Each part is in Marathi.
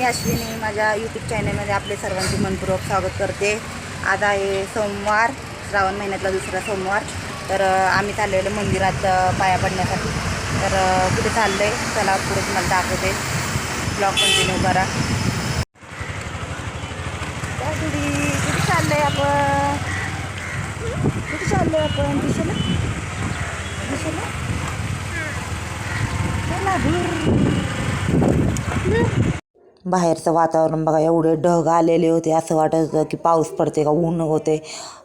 मी अश्विनी माझ्या यूट्यूब चॅनलमध्ये आपले सर्वांचे मनपूर्वक स्वागत करते. आज आहे सोमवार श्रावण महिन्यातला दुसरा सोमवार. तर आम्ही चाललेलो मंदिरात पाया पडण्यासाठी. तर कुठे चाललं आहे चला पुढे तुम्हाला दाखवते. ब्लॉग कंटिन्यू करा. काय कुठे चाललं आहे आपण? कुठे चाललो आहे आपण? दिशेला? दिशेला? चला दूर. बाहेरचं वातावरण बघा एवढे ढग आलेले होते. असं वाटत होतं की पाऊस पडते का? ऊन होते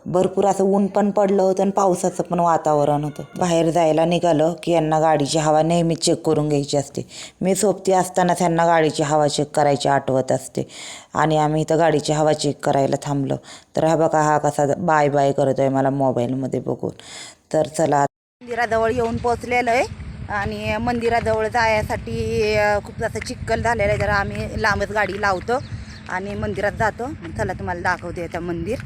भरपूर असं ऊन पण पडलं होतं आणि पावसाचं पण वातावरण होतं. बाहेर जायला निघालं की यांना गाडीची हवा नेहमी चेक करून घ्यायची असते. मी सोबती असतानाच यांना गाडीची हवा चेक करायची आठवत असते. आणि आम्ही इथं गाडीची हवा चेक करायला थांबलो. तर हा बघा हा कसा बाय बाय करतो आहे मला मोबाईलमध्ये बघून. तर चला मंदिराजवळ येऊन पोचलेलं आहे आणि मंदिराजवळ जायसाठी खूप असं चिक्कल झालेलं आहे. जरा आम्ही लांबच गाडी लावतो आणि मंदिरात जातो. चला तुम्हाला दाखवते आता मंदिर.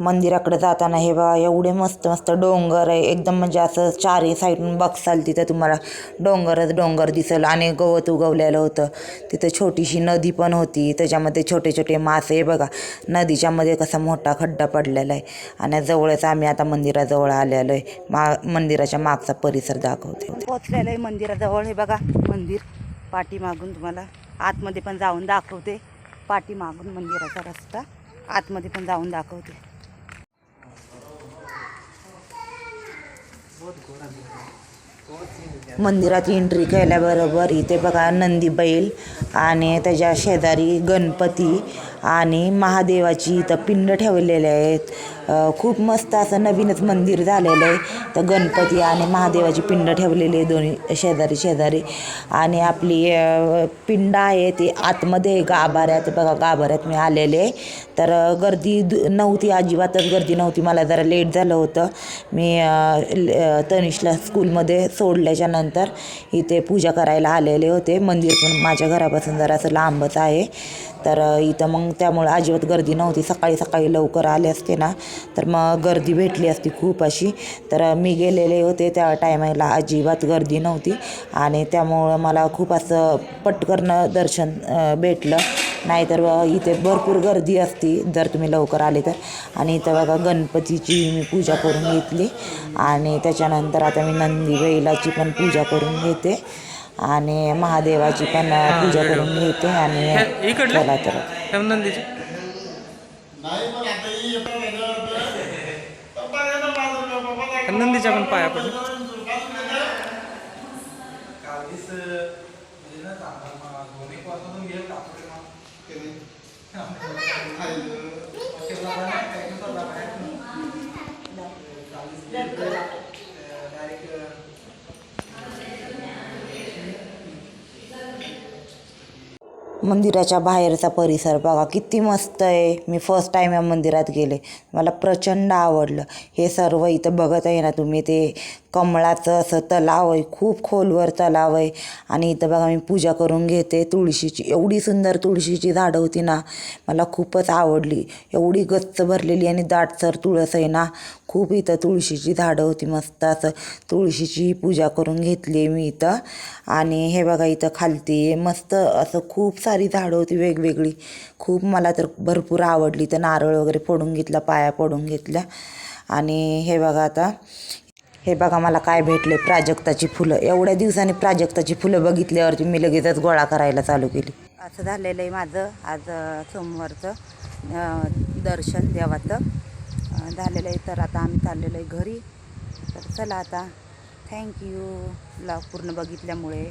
मंदिराकडे जाताना हे बा एवढे मस्त मस्त डोंगर आहे. एकदम म्हणजे असं चारही साईडून बघसाल तिथं तुम्हाला डोंगरच डोंगर दिसेल. आणि गवत उगवलेलं होतं. तिथं छोटीशी नदी पण होती. त्याच्यामध्ये छोटे छोटे मासे हे बघा. नदीच्यामध्ये कसा मोठा खड्डा पडलेला आहे. आणि जवळच आम्ही आता मंदिराजवळ आलेलो आहे. मा मंदिराच्या मागचा परिसर दाखवते. पोचलेलं आहे मंदिराजवळ. हे बघा मंदिर. पाठीमागून तुम्हाला आतमध्ये पण जाऊन दाखवते. पाठीमागून मंदिराचा रस्ता. आतमध्ये पण जाऊन दाखवते. मंदिरात एंट्री केल्याबरोबर इथे बघा नंदी बैल आणि त्याच्या शेजारी गणपती आणि महादेवाची इथं पिंड ठेवलेले आहेत. खूप मस्त असं नवीनच मंदिर झालेलं आहे. तर गणपती आणि महादेवाची पिंड ठेवलेली आहे दोन्ही शेजारी शेजारी. आणि आपली पिंड आहे ती आतमध्ये गाभाऱ्यात बघा गाभाऱ्यात मी आलेले आहे. तर गर्दी दु- नव्हती अजिबातच गर्दी नव्हती. मला जरा लेट झालं होतं. मी अ, तनिषला स्कूलमध्ये सोडल्याच्या नंतर इथे पूजा करायला आलेले होते. मंदिर पण माझ्या घरापासून जरासं लांबच आहे. तर इथं मग त्यामुळं अजिबात गर्दी नव्हती. सकाळी सकाळी लवकर आले असते ना तर मग गर्दी भेटली असती खूप अशी. तर मी गेलेले होते त्या टायमाला अजिबात गर्दी नव्हती. आणि त्यामुळं मला खूप असं पटकन दर्शन भेटलं. नाहीतर इथे भरपूर गर्दी असती जर तुम्ही लवकर आले तर. आणि इथं बघा गणपतीची मी पूजा करून घेतली. आणि त्याच्यानंतर आता मी नंदी बैलाची पण पूजा करून घेते. आणि महादेवाची पण पूजा करून घेते आणि? चला तर. नंदीचे. नंदीच्या पण पाया पडले. मंदिराच्या बाहेरचा परिसर बघा किती मस्त आहे. मी फर्स्ट टाईम या मंदिरात गेले. मला प्रचंड आवडलं. हे सर्व इथं बघत आहे ना तुम्ही ते कमळाचं असं तलाव आहे खूप खोलवर तलाव आहे. आणि इथं बघा मी पूजा करून घेते. तुळशीची एवढी सुंदर तुळशीची झाडं होती ना मला खूपच आवडली. एवढी गच्च भरलेली आणि दाटसर तुळस आहे ना खूप इथं तुळशीची झाडं होती मस्त असं तुळशीची पूजा करून घेतली मी इथं. आणि हे बघा इथं खालती मस्त असं खूप सारी झाडं होती वेगवेगळी. खूप मला तर भरपूर आवडली. तर नारळ वगैरे फोडून घेतला पाया पडून घेतल्या. आणि हे बघा आता हे बघा मला काय भेटले प्राजक्ताची फुलं. एवढ्या दिवसांनी प्राजक्ताची फुलं बघितल्यावरती मी लगेचच गोळा करायला चालू केली. असं झालेलं आहे माझं आज सोमवारचं दर्शन देवाचं. झालेलं आहे. तर आता आम्ही चाललेलो आहे घरी. तर चला आता. थँक्यू ब्लॉग पूर्ण बघितल्यामुळे.